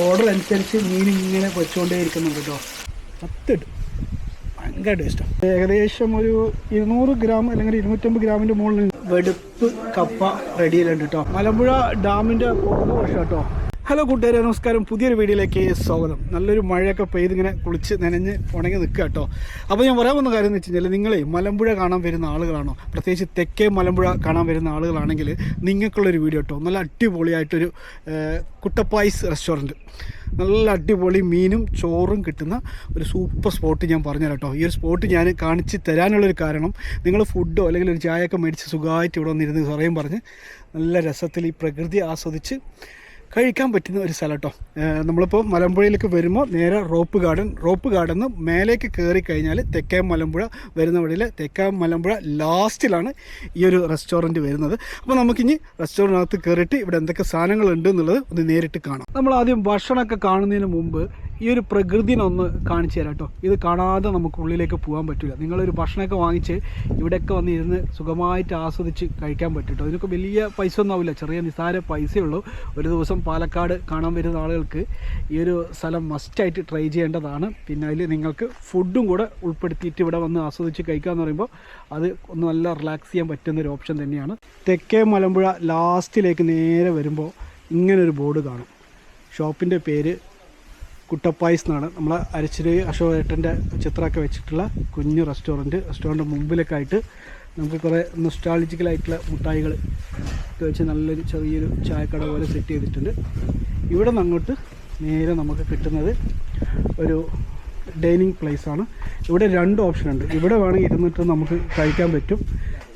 Order അനുസരിച്ച് മീൻ ഇങ്ങനെ വെച്ചുകൊണ്ടേ ഇരിക്കുന്നുണ്ട് കേട്ടോ. പത്തിട്ട് ഭയങ്കര ടേസ്റ്റാണ് ഏകദേശം ഒരു ഇരുന്നൂറ് ഗ്രാം അല്ലെങ്കിൽ ഇരുന്നൂറ്റമ്പത് ഗ്രാമിന്റെ മുകളിൽ വെടുപ്പ് കപ്പ റെഡിയിലുണ്ട് കേട്ടോ. മലമ്പുഴ ഡാമിന്റെ പോകുന്ന വശം കേട്ടോ. ഹലോ കൂട്ടുകാരെ. നമസ്കാരം. പുതിയൊരു വീഡിയോയിലേക്ക് സ്വാഗതം. നല്ലൊരു മഴയൊക്കെ പെയ്തിങ്ങനെ കുളിച്ച് നനഞ്ഞ് ഉണങ്ങി നിൽക്കുക കേട്ടോ. അപ്പോൾ ഞാൻ പറയാൻ വന്ന കാര്യം എന്ന് വെച്ച് കഴിഞ്ഞാൽ നിങ്ങളെ മലമ്പുഴ കാണാൻ വരുന്ന ആളുകളാണോ? പ്രത്യേകിച്ച് തെക്കേ മലമ്പുഴ കാണാൻ വരുന്ന ആളുകളാണെങ്കിൽ നിങ്ങൾക്കുള്ളൊരു വീഡിയോ കേട്ടോ. നല്ല അടിപൊളിയായിട്ടൊരു കുട്ടപ്പായ്സ് റെസ്റ്റോറന്റ് നല്ല അടിപൊളി മീനും ചോറും കിട്ടുന്ന ഒരു സൂപ്പർ സ്പോട്ട് ഞാൻ പറഞ്ഞു കേട്ടോ. ഈ ഒരു സ്പോട്ട് ഞാൻ കാണിച്ച് തരാനുള്ളൊരു കാരണം നിങ്ങൾ ഫുഡോ അല്ലെങ്കിൽ ഒരു ചായയൊക്കെ മേടിച്ച് സുഖമായിട്ട് ഇവിടെ വന്നിരുന്ന് പറയും പറഞ്ഞ് നല്ല രസത്തിൽ ഈ പ്രകൃതി ആസ്വദിച്ച് കഴിക്കാൻ പറ്റുന്ന ഒരു സ്ഥലം കേട്ടോ നമ്മളിപ്പോൾ മലമ്പുഴയിലേക്ക് വരുമ്പോൾ നേരെ റോപ്പ് ഗാർഡൻ. റോപ്പ് ഗാർഡൻ മേലേക്ക് കയറി കഴിഞ്ഞാൽ തെക്കേ മലമ്പുഴ വരുന്ന വഴിയിൽ തെക്കേ മലമ്പുഴ ലാസ്റ്റിലാണ് ഈ ഒരു റെസ്റ്റോറന്റ് വരുന്നത്. അപ്പോൾ നമുക്കിനി റെസ്റ്റോറന്റിനകത്ത് കയറിയിട്ട് ഇവിടെ എന്തൊക്കെ സാധനങ്ങളുണ്ട് എന്നുള്ളത് ഒന്ന് നേരിട്ട് കാണാം. നമ്മൾ ആദ്യം ഭക്ഷണമൊക്കെ കാണുന്നതിന് മുമ്പ് ഈ ഒരു പ്രകൃതിനെ ഒന്ന് കാണിച്ചു തരാം കേട്ടോ. ഇത് കാണാതെ നമുക്ക് ഉള്ളിലേക്ക് പോകാൻ പറ്റില്ല നിങ്ങളൊരു ഭക്ഷണമൊക്കെ വാങ്ങിച്ച് ഇവിടെയൊക്കെ വന്ന് ഇരുന്ന് സുഖമായിട്ട് ആസ്വദിച്ച് കഴിക്കാൻ പറ്റും കേട്ടോ. ഇതിനൊക്കെ വലിയ പൈസ ഒന്നും ആവില്ല. ചെറിയ നിസാര പൈസയേ ഉള്ളൂ. ഒരു ദിവസം പാലക്കാട് കാണാൻ വരുന്ന ആളുകൾക്ക് ഈ ഒരു സ്ഥലം മസ്റ്റായിട്ട് ട്രൈ ചെയ്യേണ്ടതാണ്. പിന്നെ അതിൽ നിങ്ങൾക്ക് ഫുഡും കൂടെ ഉൾപ്പെടുത്തിയിട്ട് ഇവിടെ വന്ന് ആസ്വദിച്ച് കഴിക്കുക എന്ന് പറയുമ്പോൾ അത് ഒന്ന് നല്ല റിലാക്സ് ചെയ്യാൻ പറ്റുന്ന ഒരു ഓപ്ഷൻ തന്നെയാണ്. തെക്കേ മലമ്പുഴ ലാസ്റ്റിലേക്ക് നേരെ വരുമ്പോൾ ഇങ്ങനൊരു ബോർഡ് കാണും. ഷോപ്പിന്റെ പേര് കുട്ടപ്പായ്സ് എന്നാണ് നമ്മളെ അരച്ചിരി അശോകേട്ടന്റെ ചിത്രമൊക്കെ വെച്ചിട്ടുള്ള കുഞ്ഞു റെസ്റ്റോറന്റ്. റെസ്റ്റോറന്റ് മുമ്പിലൊക്കെ ആയിട്ട് നമുക്ക് കുറേ നൊസ്റ്റാളജിക്കലായിട്ടുള്ള മുട്ടായികൾ ഒക്കെ വെച്ച് നല്ലൊരു ചെറിയൊരു ചായക്കട പോലെ സെറ്റ് ചെയ്തിട്ടുണ്ട്. ഇവിടെ നിന്ന് അങ്ങോട്ട് നേരെ നമുക്ക് കിട്ടുന്നത് ഒരു ഡൈനിങ് പ്ലേസ് ആണ്. ഇവിടെ രണ്ട് ഓപ്ഷൻ ഉണ്ട്. ഇവിടെ വേണമെങ്കിൽ ഇരുന്നിട്ട് നമുക്ക് കഴിക്കാൻ പറ്റും.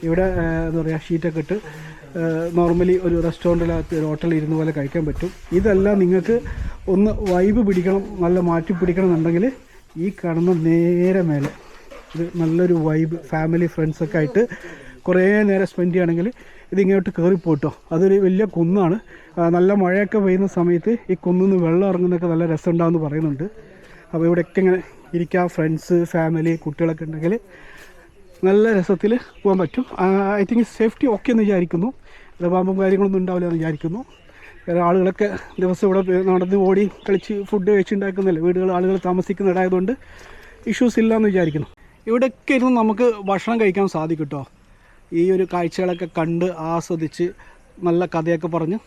ഇവിടെ എന്താ പറയുക ഷീറ്റൊക്കെ ഇട്ട് നോർമലി ഒരു റെസ്റ്റോറന്റിനകത്ത് ഒരു ഹോട്ടലിൽ ഇരുന്ന പോലെ കഴിക്കാൻ പറ്റും. ഇതെല്ലാം നിങ്ങൾക്ക് ഒന്ന് വൈബ് പിടിക്കണം നല്ല മാറ്റി പിടിക്കണം എന്നുണ്ടെങ്കിൽ ഈ കാണുന്ന നേരെ മേലെ ഇത് നല്ലൊരു വൈബ് ഫാമിലി ഫ്രണ്ട്സൊക്കെ ആയിട്ട് കുറേ നേരം സ്പെൻഡ് ചെയ്യുകയാണെങ്കിൽ ഇതിങ്ങോട്ട് കയറിപ്പോട്ടോ. അതൊരു വലിയ കുന്നാണ്. നല്ല മഴയൊക്കെ പെയ്യുന്ന സമയത്ത് ഈ കുന്നിൽ നിന്ന് വെള്ളം ഇറങ്ങുന്നൊക്കെ നല്ല രസമുണ്ടാകുമെന്ന് പറയുന്നുണ്ട്. അപ്പോൾ ഇവിടെയൊക്കെ ഇങ്ങനെ ഇരിക്കുക ഫ്രണ്ട്സ് ഫാമിലി കുട്ടികളൊക്കെ ഉണ്ടെങ്കിൽ നല്ല രസത്തിൽ പോകാൻ പറ്റും. ഐ തിങ്ക് സേഫ്റ്റി ഓക്കെ എന്ന് വിചാരിക്കുന്നു. അല്ല പാമ്പും കാര്യങ്ങളൊന്നും ഉണ്ടാവില്ല എന്ന് വിചാരിക്കുന്നു. വേറെ ആളുകളൊക്കെ ദിവസം ഇവിടെ നടന്ന് ഓടി കളിച്ച് ഫുഡ് കഴിച്ചുണ്ടാക്കുന്നില്ല വീടുകൾ ആളുകൾ താമസിക്കുന്നിടായതുകൊണ്ട് ഇഷ്യൂസ് ഇല്ല എന്ന് വിചാരിക്കുന്നു. ഇവിടെയൊക്കെ ഇരുന്ന് നമുക്ക് ഭക്ഷണം കഴിക്കാൻ സാധിക്കും കേട്ടോ. ഈ ഒരു കാഴ്ചകളൊക്കെ കണ്ട് ആസ്വദിച്ച് നല്ല കഥയൊക്കെ പറഞ്ഞ്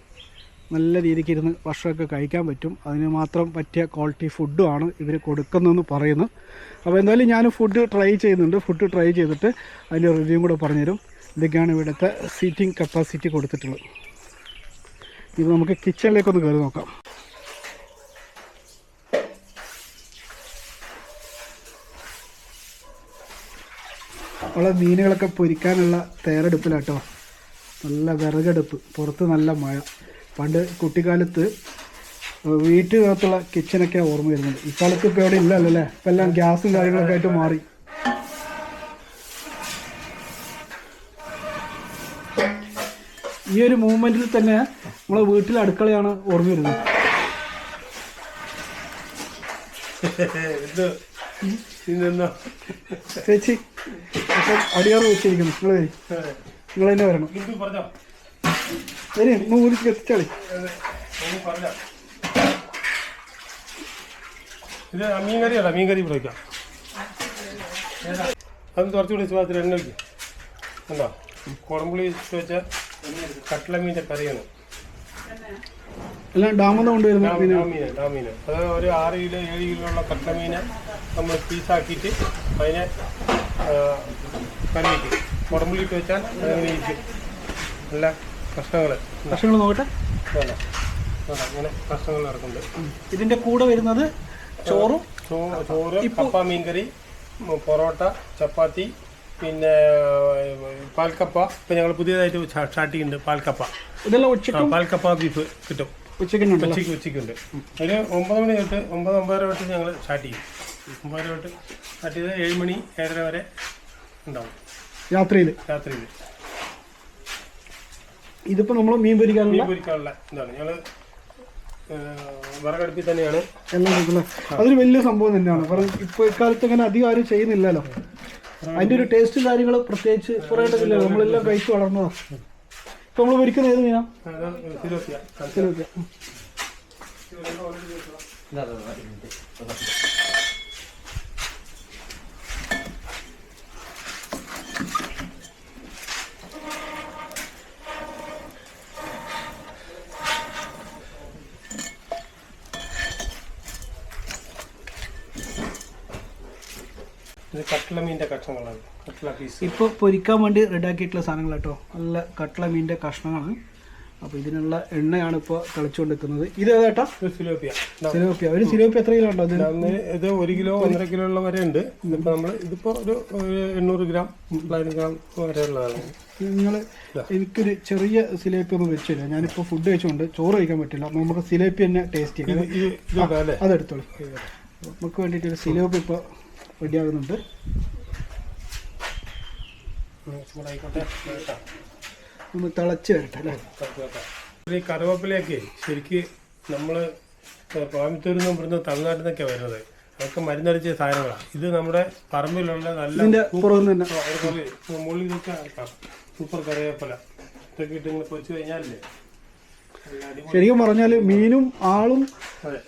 നല്ല രീതിക്ക് ഇരുന്ന് ഭക്ഷണമൊക്കെ കഴിക്കാൻ പറ്റും. അതിന് മാത്രം പറ്റിയ ക്വാളിറ്റി ഫുഡുമാണ് ഇവർ കൊടുക്കുന്നതെന്ന് പറയുന്നു. അപ്പോൾ എന്തായാലും ഞാൻ ഫുഡ് ട്രൈ ചെയ്യുന്നുണ്ട്. ഫുഡ് ട്രൈ ചെയ്തിട്ട് അതിന്റെ റിവ്യൂ കൂടെ പറഞ്ഞുതരും. ഇതൊക്കെയാണ് ഇവിടുത്തെ സീറ്റിംഗ് കപ്പാസിറ്റി കൊടുത്തിട്ടുള്ളത്. ഇത് നമുക്ക് കിച്ചണിലേക്കൊന്ന് കയറി നോക്കാം. ഉള്ള മീനുകളൊക്കെ പൊരിക്കാനുള്ള തയ്യാറെടുപ്പിലാട്ടോ. നല്ല വിറകടുപ്പ്. പുറത്ത് നല്ല മഴ. പണ്ട് കുട്ടിക്കാലത്ത് വീട്ടിനകത്തുള്ള കിച്ചനൊക്കെ ഓർമ്മ വരുന്നത് ഇക്കാലത്ത് ഇപ്പോൾ അവിടെ ഇല്ലല്ലോ അല്ലേ ഇപ്പം എല്ലാം ഗ്യാസും കാര്യങ്ങളൊക്കെ ആയിട്ട് മാറി. ഈ ഒരു മൂവ്മെന്റിൽ തന്നെ നമ്മളെ വീട്ടിലെ അടുക്കളയാണ് ഓർമ്മ വരുന്നത് ചേച്ചി അടിയാറ് വെച്ചിരിക്കുന്നു. നിങ്ങൾ നിങ്ങൾ തന്നെ വരണം. വരി ഒന്ന് പറഞ്ഞോ ഇത് മീൻ കറിയല്ല മീൻ കറി ഇവിടെ വയ്ക്കാം അത് കുറച്ചുകൂടി സുഖത്തിൽ എണ്ണ വയ്ക്കും കണ്ടോ? കുളമ്പുളി വെച്ച കട്ട്ല മീന്റെ കറിയാണ്. എല്ലാം ഡാമെന്ന് കൊണ്ടുവരുന്ന ഡാം പിന്നെ ഡാം മീൻ ഡാം മീൻ അത് ഒരു ആറ് കിലോ ഏഴ് കിലോ ഉള്ള കട്ട്ല മീനെ നമ്മൾ പീസാക്കിയിട്ട് അതിനെ കറി വയ്ക്കും കുടംപുളി ഇട്ട് വെച്ചാൽ അങ്ങനെ ഇരിക്കും. നല്ല കഷ്ണങ്ങൾ നോക്കട്ടെ. ഇങ്ങനെ കഷ്ണങ്ങൾ നടക്കുന്നുണ്ട്. ഇതിന്റെ കൂടെ വരുന്നത് ചോറും ചോറ് കപ്പ മീൻകറി പൊറോട്ട ചപ്പാത്തി പിന്നെ പാൽക്കപ്പ. ഇപ്പൊ ഞങ്ങൾ പുതിയതായിട്ട് സ്റ്റാ- സ്റ്റാർട്ട് ചെയ്യുന്നുണ്ട് പാൽക്കപ്പ. ഇതെല്ലാം ഉച്ച ഉച്ചക്കും പാൽക്കപ്പ ബീഫ് കിട്ടും. ഉച്ചയ്ക്ക് ഉച്ചയ്ക്ക് ഉച്ചയ്ക്കുണ്ട്. ഒരു ഒമ്പത് മണി തൊട്ട് ഒമ്പത് ഒമ്പതര തൊട്ട് ഞങ്ങൾ സ്റ്റാർട്ട് ചെയ്യും. ഒമ്പതര തൊട്ട് സ്റ്റാർട്ട് ചെയ്ത് ഏഴ് മണി ഏഴര വരെ ഉണ്ടാവും. രാത്രിയിൽ രാത്രിയിൽ ഇതിപ്പോ നമ്മൾ മീൻ പൊരിക്കാനുള്ള മീൻ പൊരിക്കാനുള്ള എന്താണ് ഞങ്ങൾ വിറകടുപ്പിൽ തന്നെയാണ്. എല്ലാം അതൊരു വലിയ സംഭവം തന്നെയാണ്. കാരണം ഇപ്പോൾ ഇക്കാലത്ത് അങ്ങനെ അധികം ആരും ചെയ്യുന്നില്ലല്ലോ. അതിന്റെ ഒരു ടേസ്റ്റും കാര്യങ്ങളും പ്രത്യേകിച്ച് പറയേണ്ടതില്ല നമ്മളെല്ലാം കഴിച്ചു വളർന്നതാണ് ഇപ്പൊ നമ്മൾ പൊരിക്കുന്ന ഏത് മീനാ? അത് ഇത് മീന്റെ കഷ്ണങ്ങളാണ്. കട്ട്ല പീസ് ഇപ്പോൾ പൊരിക്കാൻ വേണ്ടി റെഡിയാക്കിയിട്ടുള്ള സാധനങ്ങൾ കേട്ടോ നല്ല കട്ട്ള മീന്റെ കഷ്ണങ്ങളാണ്. അപ്പോൾ ഇതിനുള്ള എണ്ണയാണ് ഇപ്പോൾ തിളച്ചുകൊണ്ടിരിക്കുന്നത്. ഇത് ഏതാട്ടാ ഇത് ഫിലോപ്പിയ സിലോപ്പിയ. ഒരു സിലോപ്പിയ എത്ര കിലോ ഉണ്ടോ ഇത് ഇത് ഒരു കിലോ ഒന്നര കിലോ ഉള്ള വരെ ഉണ്ട് ഇതിപ്പോൾ നമ്മൾ ഇതിപ്പോ ഒരു എണ്ണൂറ് ഗ്രാം തൊള്ളായിരം ഗ്രാം വരെ ഉള്ളതാണ് നിങ്ങൾ എനിക്കൊരു ചെറിയ സിലേപ്പി ഒന്ന് വെച്ചില്ല ഞാനിപ്പോൾ ഫുഡ് കഴിച്ചുകൊണ്ട് ചോറ് കഴിക്കാൻ പറ്റില്ല. അപ്പോൾ നമുക്ക് സിലേപ്പി തന്നെ ടേസ്റ്റ് ചെയ്യാം. അതെടുത്തോളൂ. നമുക്ക് വേണ്ടിയിട്ട് ഒരു സിലോപ്പി ഇപ്പോൾ റെഡിയാകുന്നുണ്ട്. ചൂടായിക്കോട്ടെ കേട്ടോ. ഒന്ന് തിളച്ച് വരട്ടെ അല്ലേ? ഈ കറിവേപ്പിലേക്ക് ശരിക്ക് നമ്മൾ കോയമ്പത്തൂരിൽ നിന്നും ഇവിടുന്ന് തമിഴ്നാട്ടിൽ നിന്നൊക്കെ വരുന്നത്. അതൊക്കെ മരുന്നടിച്ച സാധനങ്ങളാണ്. ഇത് നമ്മുടെ പറമ്പിലുള്ള നല്ല മുകളിൽ നിൽക്കാൻ സൂപ്പർ കറിവേപ്പില. ഇതൊക്കെ ഇട്ട് പൊരിച്ച് കഴിഞ്ഞാലേ ശരിക്കും പറഞ്ഞാൽ മീനും ആളും.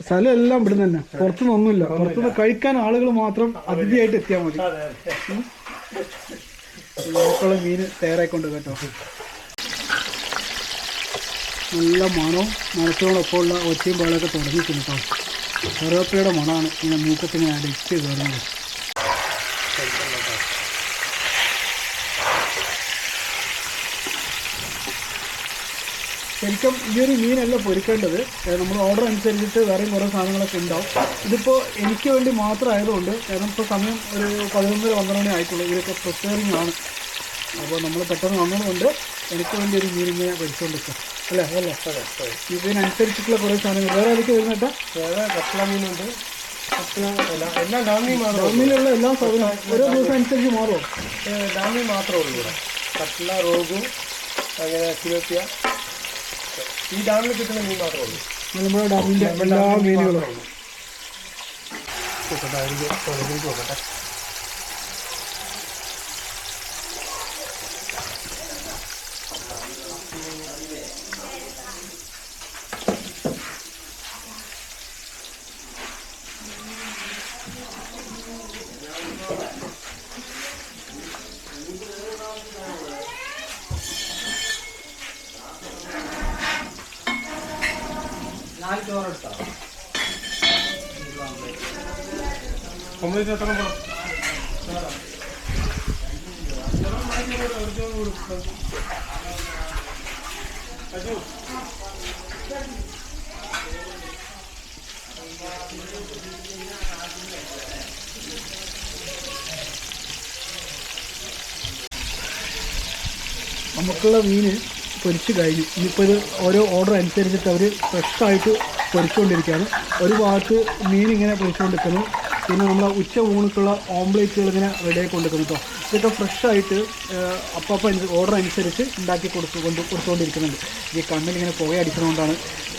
സ്ഥലം എല്ലാം ഇവിടുന്ന് തന്നെ. പുറത്തുനിന്ന് ഒന്നുമില്ല. പുറത്തുനിന്ന് കഴിക്കാൻ ആളുകൾ മാത്രം അതിഥിയായിട്ട് എത്തിയാൽ മതി. നമുക്കുള്ള മീൻ തയ്യാറായിക്കൊണ്ട് കേട്ടോ. നല്ല മണവും മനസ്സിനോടൊപ്പമുള്ള ഒറ്റയും പാളൊക്കെ തുടങ്ങിയിട്ടുണ്ട് കേട്ടോ. കറിവേപ്പിലയുടെ മണമാണ് ഇങ്ങനെ മൂക്കത്തിന് അടിച്ച് കയറുന്നത് ശരിക്കും ഈ ഒരു മീനല്ല പൊരിക്കേണ്ടത്. നമ്മൾ ഓർഡർ അനുസരിച്ചിട്ട് വേറെയും കുറേ സാധനങ്ങളൊക്കെ ഉണ്ടാവും. ഇതിപ്പോൾ എനിക്ക് വേണ്ടി മാത്രമായതുകൊണ്ട് കാരണം ഇപ്പോൾ സമയം ഒരു പതിനൊന്നര പന്ത്രണ്ട് മണി ആയിട്ടുള്ളൂ. ഇതിലൊക്കെ പ്രിപ്പയറിംഗ് ആണ്. അപ്പോൾ നമ്മൾ പെട്ടെന്ന് വന്നതുകൊണ്ട് എനിക്ക് വേണ്ടി ഒരു മീൻ ഇങ്ങനെ പഠിച്ചുകൊണ്ടിരിക്കാം അല്ലേ? അതല്ലേ ഇതിനനുസരിച്ചിട്ടുള്ള കുറേ സാധനങ്ങൾ. വേറെ ഏതൊക്കെ വരുന്നേട്ടാ വേറെ കപ്പള മീനുണ്ട്. എല്ലാം ഡാമി എല്ലാ സാധനവും ഓരോ ദിവസം അനുസരിച്ച് മാറുമോ ഡാമി മാത്രമേ ഉള്ളൂ ഇവിടെ. കട്ട്ല റോഗു അങ്ങനെ ഫിലോപ്പിയ ഈ ഡാമിൽ കിട്ടുന്ന മീൻ മാത്രമേ ഉള്ളൂ. ഡാമിന്റെ എല്ലാ മീനുകളും. നോക്കട്ടെ അതിലേക്ക് അതിലേക്ക് നോക്കട്ടെ കംപ്ലീറ്റ് എത്ര നമുക്കുള്ള മീൻ പൊരിച്ച് കഴിഞ്ഞു. ഇനിയിപ്പോൾ ഇത് ഓരോ ഓർഡർ അനുസരിച്ചിട്ട് അവർ ഫ്രഷായിട്ട് പൊരിച്ചുകൊണ്ടിരിക്കുകയാണ് ഒരു ഭാഗത്ത് മീൻ ഇങ്ങനെ പൊരിച്ചുകൊണ്ടിരിക്കുന്നു പിന്നെ നമ്മൾ ഉച്ച ഊണിട്ടുള്ള ഓംലേറ്റുകൾ ഇങ്ങനെ റെഡിയാക്കി കൊണ്ടിരിക്കുന്നു കേട്ടോ ഇതൊക്കെ ഫ്രഷായിട്ട് അപ്പം ഓർഡർ അനുസരിച്ച് ഉണ്ടാക്കി കൊടുത്തു കൊണ്ട് കൊടുത്തുകൊണ്ടിരിക്കുന്നുണ്ട് ഈ കണ്ണിൽ ഇങ്ങനെ പുകയടിക്കുന്നതുകൊണ്ടാണ്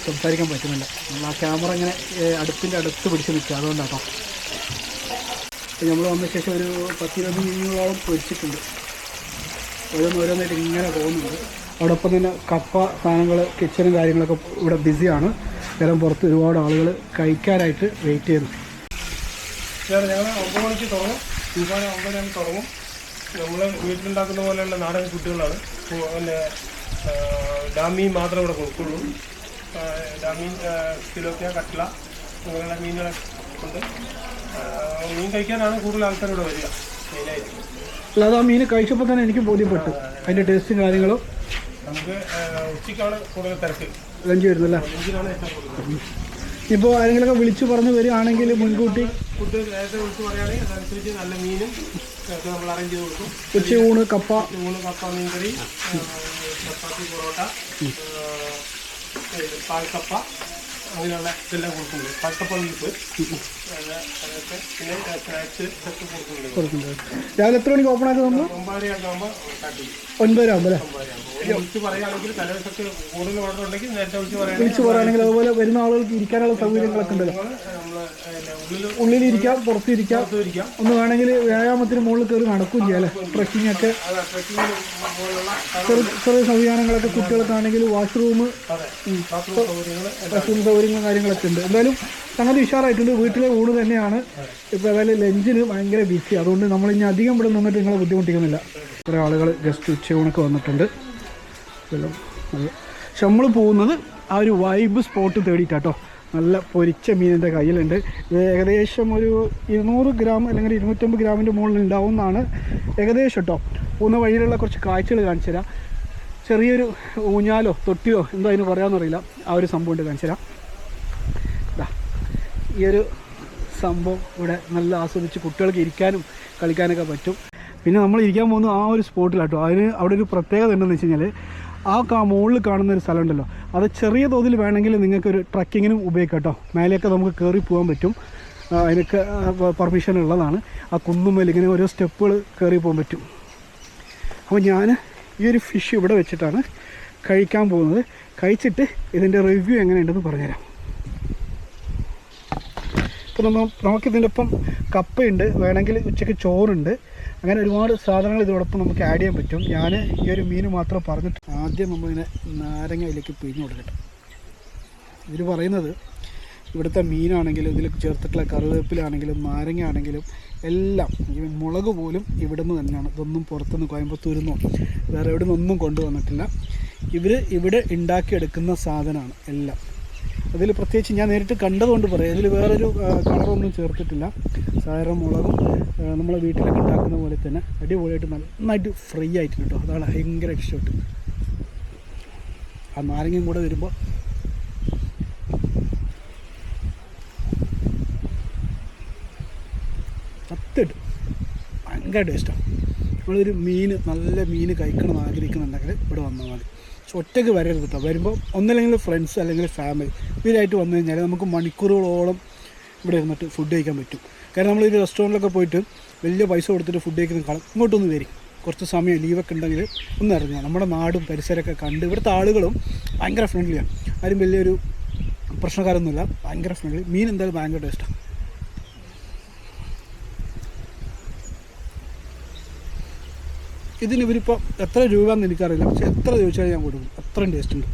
സംസാരിക്കാൻ പറ്റുന്നില്ല. നമ്മൾ ആ ക്യാമറ ഇങ്ങനെ അടുപ്പിന്റെ അടുത്ത് പിടിച്ച് നിൽക്കുക. അപ്പോൾ നമ്മൾ വന്ന ശേഷം ഒരു പത്തിരുപത് മീനുകളോളം പൊരിച്ചിട്ടുണ്ട്. ഓരോന്ന് ഓരോന്നായിട്ട് ഇങ്ങനെ പോകുന്നുണ്ട്. അതോടൊപ്പം തന്നെ കപ്പ സാധനങ്ങൾ കിച്ചണും കാര്യങ്ങളൊക്കെ ഇവിടെ ബിസിയാണ് കാരണം പുറത്ത് ഒരുപാട് ആളുകൾ കഴിക്കാനായിട്ട് വെയിറ്റ് ചെയ്യുന്നു. ഞങ്ങൾ ഒമ്പത് മണിക്ക് തുടങ്ങും. ഒരുപാട് ഒമ്പത് മണിക്ക് തുടങ്ങും. നമ്മൾ വീട്ടിലുണ്ടാക്കുന്ന പോലെയുള്ള നാടൻ ഫുഡുകളാണ് പിന്നെ ഡാമി മാത്രം ഇവിടെ കൊടുക്കുള്ളൂ. ഡാമി കിലോക്ക കട്ട്ല അങ്ങനെയുള്ള മീനുകളൊക്കെ ഉണ്ട്. മീൻ കഴിക്കാനാണ് കൂടുതൽ ആൾക്കാർ ഇവിടെ വരിക. മെയിനായിട്ട് അല്ലാതെ ആ മീൻ കഴിച്ചപ്പോൾ തന്നെ എനിക്ക് ബോധ്യപ്പെട്ടു. അതിന്റെ ടേസ്റ്റും കാര്യങ്ങളും നമുക്ക് ഉച്ചയ്ക്കാണ് കൂടുതൽ തിരക്ക്. ലഞ്ച് വരുന്നല്ലേ? ലഞ്ചിനാണ് ഏറ്റവും കൂടുതൽ ഇപ്പോൾ ആരെങ്കിലുമൊക്കെ വിളിച്ചു പറഞ്ഞു വരികയാണെങ്കിൽ മുൻകൂട്ടി ഫുഡ് നേരത്തെ വിളിച്ച് പറയുകയാണെങ്കിൽ അതനുസരിച്ച് നല്ല മീനും ഒക്കെ നമ്മൾ അറേഞ്ച് ചെയ്ത് കൊടുക്കും. ഉച്ചയൂണ് കപ്പ. ഊണ് കപ്പ മീൻകറി ചപ്പാത്തി പൊറോട്ട പാൽക്കപ്പ അങ്ങനെയുള്ള ഇതെല്ലാം കൊടുക്കുന്നുണ്ട്. പട്ടപ്പള്ളിപ്പ് അതൊക്കെ പിന്നെ സ്നാക്സ് ഒക്കെ കൊടുക്കുന്നുണ്ട്. രാവിലെ എത്ര മണിക്ക് ഓപ്പൺ ആക്കുന്നത്? നമ്മൾ സ്റ്റാർട്ട് ചെയ്യും അല്ലേ? ഒമ്പതരയാകുമ്പോൾ വിളിച്ച് പറയുകയാണെങ്കിൽ തലേദിവസമൊക്കെ കൂടുതൽ ഓർഡർ ഉണ്ടെങ്കിൽ നേരത്തെ വിളിച്ച് പറയുകയാണെങ്കിൽ വിളിച്ചു പറയുകയാണെങ്കിൽ അതുപോലെ വരുന്ന ആളുകൾക്ക് ഇരിക്കാനുള്ള സൗകര്യങ്ങളൊക്കെ ഉണ്ടല്ലോ. ഉള്ളിൽ ഉള്ളിലിരിക്കാം പുറത്തിരിക്കാം. ഇരിക്കാം ഒന്ന് വേണമെങ്കിൽ വ്യായാമത്തിന് മുകളിൽ കയറി നടക്കുകയും ചെയ്യാം അല്ലേ? ട്രക്കിംഗ് ഒക്കെ. ചെറിയ സംവിധാനങ്ങളൊക്കെ കുട്ടികൾക്കാണെങ്കിൽ വാഷ്റൂം വാഷ്റൂം സൗകര്യം സൗകര്യങ്ങളും കാര്യങ്ങളൊക്കെ ഉണ്ട്. എന്തായാലും സംഗതി ഉഷാറായിട്ടുണ്ട്. വീട്ടിലെ ഊണ് തന്നെയാണ്. ഇപ്പോൾ ഏതായാലും ലഞ്ചിന് ഭയങ്കര ബിസി അതുകൊണ്ട് നമ്മൾ ഇനി അധികം ഇവിടെ നിന്നിട്ട് നിങ്ങളെ ബുദ്ധിമുട്ടിക്കുന്നില്ല. കുറേ ആളുകൾ ജസ്റ്റ് ഉച്ചയൂണൊക്കെ വന്നിട്ടുണ്ട്. പക്ഷെ നമ്മൾ പോകുന്നത് ആ ഒരു വൈബ് സ്പോട്ട് തേടിയിട്ടാട്ടോ നല്ല പൊരിച്ച മീനിന്റെ കയ്യിലുണ്ട്. ഇത് ഏകദേശം ഒരു ഇരുന്നൂറ് ഗ്രാം അല്ലെങ്കിൽ ഇരുന്നൂറ്റമ്പത് ഗ്രാമിന്റെ മുകളിൽ ഉണ്ടാവുന്നതാണ് ഏകദേശം കേട്ടോ പോകുന്ന വഴിയിലുള്ള കുറച്ച് കാഴ്ചകൾ കാണിച്ചു തരാം. ചെറിയൊരു ഊഞ്ഞാലോ തൊട്ടിയോ എന്തോ അതിന് പറയാമെന്നറിയില്ല ആ ഒരു സംഭവം ഉണ്ട് കാണിച്ചു തരാം. ഈ ഒരു സംഭവം ഇവിടെ നല്ല ആസ്വദിച്ച് കുട്ടികൾക്ക് ഇരിക്കാനും കളിക്കാനൊക്കെ പറ്റും. പിന്നെ നമ്മൾ ഇരിക്കാൻ പോകുന്നത് ആ ഒരു സ്പോട്ടിലാട്ടോ അതിന് അവിടെ ഒരു പ്രത്യേകത ഉണ്ടെന്ന് വെച്ച് കഴിഞ്ഞാൽ ആ കാ മുകളിൽ കാണുന്ന ഒരു സ്ഥലം ഉണ്ടല്ലോ അത് ചെറിയ തോതിൽ വേണമെങ്കിൽ നിങ്ങൾക്ക് ഒരു ട്രക്കിങ്ങിനും ഉപയോഗിക്കാം മേലെയൊക്കെ നമുക്ക് കയറി പോകാൻ പറ്റും. അതിനൊക്കെ പെർമിഷൻ ഉള്ളതാണ്. ആ കുന്നുമേൽ ഇങ്ങനെ ഓരോ സ്റ്റെപ്പുകൾ കയറി പോകാൻ പറ്റും. അപ്പോൾ ഞാൻ ഈ ഒരു ഫിഷ് ഇവിടെ വെച്ചിട്ടാണ് കഴിക്കാൻ പോകുന്നത്. കഴിച്ചിട്ട് ഇതിന്റെ റിവ്യൂ എങ്ങനെയുണ്ടെന്ന് പറഞ്ഞുതരാം. നമ്മൾ നമുക്കിതിന്റെ ഒപ്പം കപ്പയുണ്ട്. വേണമെങ്കിൽ ഉച്ചയ്ക്ക് ചോറുണ്ട്. അങ്ങനെ ഒരുപാട് സാധനങ്ങൾ ഇതോടൊപ്പം നമുക്ക് ആഡ് ചെയ്യാൻ പറ്റും. ഞാൻ ഈ ഒരു മീൻ മാത്രം പറഞ്ഞിട്ട് ആദ്യം നമ്മളിതിനെ നാരങ്ങ അതിലേക്ക് പിഴിഞ്ഞ് കൊടുക്കട്ടെ. ഇവർ പറയുന്നത് ഇവിടുത്തെ മീനാണെങ്കിലും ഇതിൽ ചേർത്തിട്ടുള്ള കറിവേപ്പിലാണെങ്കിലും നാരങ്ങ ആണെങ്കിലും എല്ലാം ഈ മുളക് പോലും ഇവിടുന്ന് തന്നെയാണ്. ഇതൊന്നും പുറത്തുനിന്ന് കോയമ്പത്തൂരിൽ നിന്നോ വേറെ എവിടെ നിന്നൊന്നും കൊണ്ടുവന്നിട്ടില്ല. ഇവർ ഇവിടെ ഉണ്ടാക്കിയെടുക്കുന്ന സാധനമാണ് എല്ലാം. അതിൽ പ്രത്യേകിച്ച് ഞാൻ നേരിട്ട് കണ്ടതുകൊണ്ട് പറയാം. ഇതിൽ വേറൊരു കളറൊന്നും ചേർത്തിട്ടില്ല. സാധാരണ മുളകും നമ്മൾ വീട്ടിലൊക്കെ ഉണ്ടാക്കുന്ന പോലെ തന്നെ അടിപൊളിയായിട്ട് നന്നായിട്ട് ഫ്രൈ ആയിട്ട് കേട്ടോ. അതാണ് ഭയങ്കര ഇഷ്ടപ്പെട്ട് ആ നാരങ്ങയും കൂടെ വരുമ്പോൾ കത്തിട്ട് ഭയങ്കര ടേസ്റ്റാണ് നമ്മളൊരു മീൻ നല്ല മീൻ കഴിക്കണം എന്ന് ആഗ്രഹിക്കുന്നുണ്ടെങ്കിൽ ഇവിടെ വന്നാൽ മതി. പക്ഷെ ഒറ്റയ്ക്ക് വരരുത് കേട്ടോ വരുമ്പോൾ ഒന്നല്ലെങ്കിൽ ഫ്രണ്ട്സ് അല്ലെങ്കിൽ ഫാമിലി ഇവരായിട്ട് വന്നു കഴിഞ്ഞാൽ നമുക്ക് മണിക്കൂറുകളോളം ഇവിടെ ഇരുന്നിട്ട് ഫുഡ് കഴിക്കാൻ പറ്റും. കാരണം നമ്മൾ ഒരു റെസ്റ്റോറന്റിലൊക്കെ പോയിട്ട് വലിയ പൈസ കൊടുത്തിട്ട് ഫുഡ് കഴിക്കുന്നതിനേക്കാളും ഇങ്ങോട്ടൊന്ന് വരും. കുറച്ച് സമയം ലീവൊക്കെ ഉണ്ടെങ്കിൽ ഒന്ന് ഇറങ്ങുക. നമ്മുടെ നാടും പരിസരമൊക്കെ കണ്ട് ഇവിടുത്തെ ആളുകളും ഭയങ്കര ഫ്രണ്ട്ലിയാണ് ആരും വലിയൊരു പ്രശ്നക്കാരൊന്നുമില്ല. ഭയങ്കര ഫ്രണ്ട്ലി മീൻ എന്തായാലും ഭയങ്കര ടേസ്റ്റാണ് ഇതിന് ഇവരിപ്പോൾ എത്ര രൂപയെന്ന് എനിക്കറിയില്ല. പക്ഷെ എത്ര ചോദിച്ചാലും ഞാൻ കൊടുക്കും. അത്രയും ടേസ്റ്റ് ഉണ്ട്.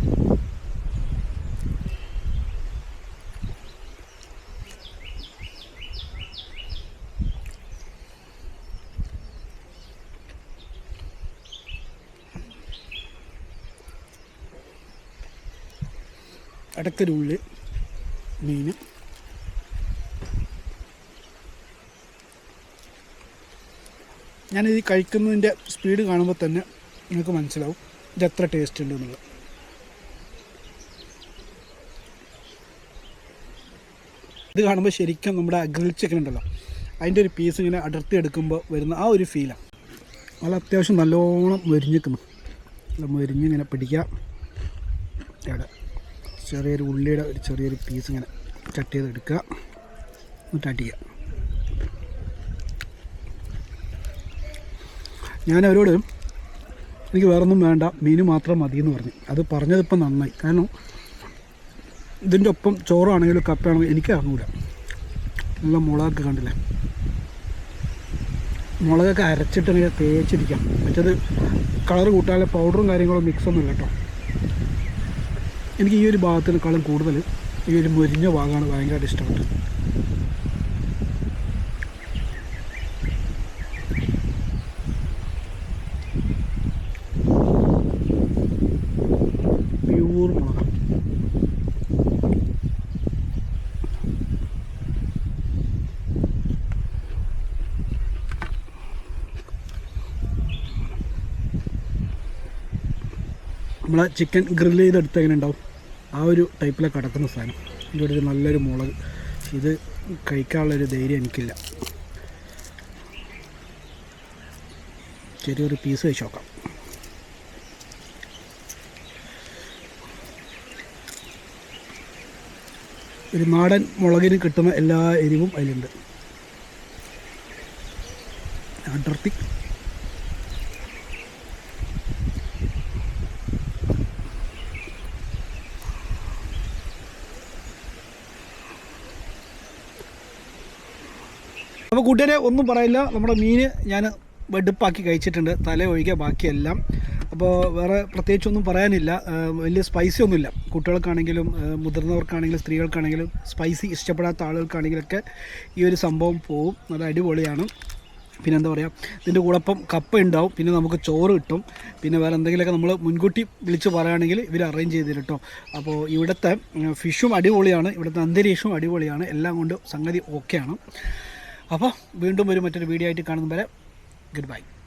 അടക്കരുള്ളി മീൻ. ഞാനിത് കഴിക്കുന്നതിന്റെ സ്പീഡ് കാണുമ്പോൾ തന്നെ നിങ്ങൾക്ക് മനസ്സിലാവും ഇത് എത്ര ടേസ്റ്റ് ഉണ്ട് എന്നുള്ളത്. ഇത് കാണുമ്പോൾ ശരിക്കും നമ്മുടെ ഗ്രിൽ ചിക്കൻ ഉണ്ടല്ലോ. അതിന്റെ ഒരു പീസ് ഇങ്ങനെ അടർത്തി എടുക്കുമ്പോൾ വരുന്ന ആ ഒരു ഫീലാണ് നല്ല അത്യാവശ്യം നല്ലോണം മൊരിഞ്ഞിക്കുന്നു മൊരിഞ്ഞ് ഇങ്ങനെ പിടിക്കുക. ഇവിടെ ചെറിയൊരു ഉള്ളിയുടെ ഒരു ചെറിയൊരു പീസ് ഇങ്ങനെ കട്ട് ചെയ്ത് എടുക്കുക എന്നിട്ട് അടിക്കുക ഞാൻ അവരോട് എനിക്ക് വേറൊന്നും വേണ്ട മീൻ മാത്രം മതി എന്ന് പറഞ്ഞു. അത് പറഞ്ഞതിപ്പം നന്നായി. കാരണം ഇതിന്റെ ഒപ്പം ചോറാണെങ്കിലും കപ്പയാണെങ്കിലും എനിക്ക് അറിഞ്ഞൂല നല്ല മുളകൊക്കെ കണ്ടില്ലേ? മുളകൊക്കെ അരച്ചിട്ട് ഇങ്ങനെ തേച്ചിരിക്കാം. മറ്റത് കളർ കൂട്ടാതെ പൗഡറും കാര്യങ്ങളും മിക്സൊന്നുമില്ല കേട്ടോ. എനിക്ക് ഈ ഒരു ഭാഗത്തിനേക്കാളും കൂടുതൽ ഈ ഒരു മുരിഞ്ഞ ഭാഗമാണ് ഭയങ്കരമായിട്ട് ഇഷ്ടപ്പെട്ടത് പ്യൂർ മുളക് നമ്മളെ ചിക്കൻ ഗ്രില്ല് ചെയ്തെടുത്ത് എങ്ങനെ ഉണ്ടാവും? ആ ഒരു ടൈപ്പിലെ കിടക്കുന്ന സാധനം. ഇതിന്റെ ഒരു നല്ലൊരു മുളക്. ഇത് കഴിക്കാനുള്ളൊരു ധൈര്യം എനിക്കില്ല. ചെറിയൊരു പീസ് വെച്ച് നോക്കാം. ഒരു നാടൻ മുളകിന് കിട്ടുന്ന എല്ലാ എരിവും അതിലുണ്ട്. അടർത്തി അപ്പോൾ കൂട്ടുകാരെ ഒന്നും പറയില്ല. നമ്മുടെ മീൻ ഞാൻ വെടുപ്പാക്കി കഴിച്ചിട്ടുണ്ട്. തല ഒഴികെ ബാക്കിയെല്ലാം. അപ്പോൾ വേറെ പ്രത്യേകിച്ചൊന്നും പറയാനില്ല. വലിയ സ്പൈസി ഒന്നുമില്ല. കുട്ടികൾക്കാണെങ്കിലും മുതിർന്നവർക്കാണെങ്കിലും സ്ത്രീകൾക്കാണെങ്കിലും സ്പൈസി ഇഷ്ടപ്പെടാത്ത ആളുകൾക്കാണെങ്കിലൊക്കെ ഈ ഒരു സംഭവം പോവും. നല്ല അടിപൊളിയാണ്. പിന്നെ എന്താ പറയുക ഇതിന്റെ കൂടെ ഇപ്പം കപ്പ ഉണ്ടാവും. പിന്നെ നമുക്ക് ചോറ് കിട്ടും. പിന്നെ വേറെ എന്തെങ്കിലുമൊക്കെ നമ്മൾ മുൻകൂട്ടി വിളിച്ച് പറയുകയാണെങ്കിൽ ഇവർ അറേഞ്ച് ചെയ്ത് കേട്ടോ അപ്പോൾ ഇവിടുത്തെ ഫിഷും അടിപൊളിയാണ്. ഇവിടുത്തെ അന്തരീക്ഷവും അടിപൊളിയാണ്. എല്ലാം കൊണ്ട് സംഗതി ഓക്കെയാണ് അപ്പോൾ വീണ്ടും ഒരു മറ്റൊരു വീഡിയോ ആയിട്ട് കാണുന്നവരെ ഗുഡ് ബൈ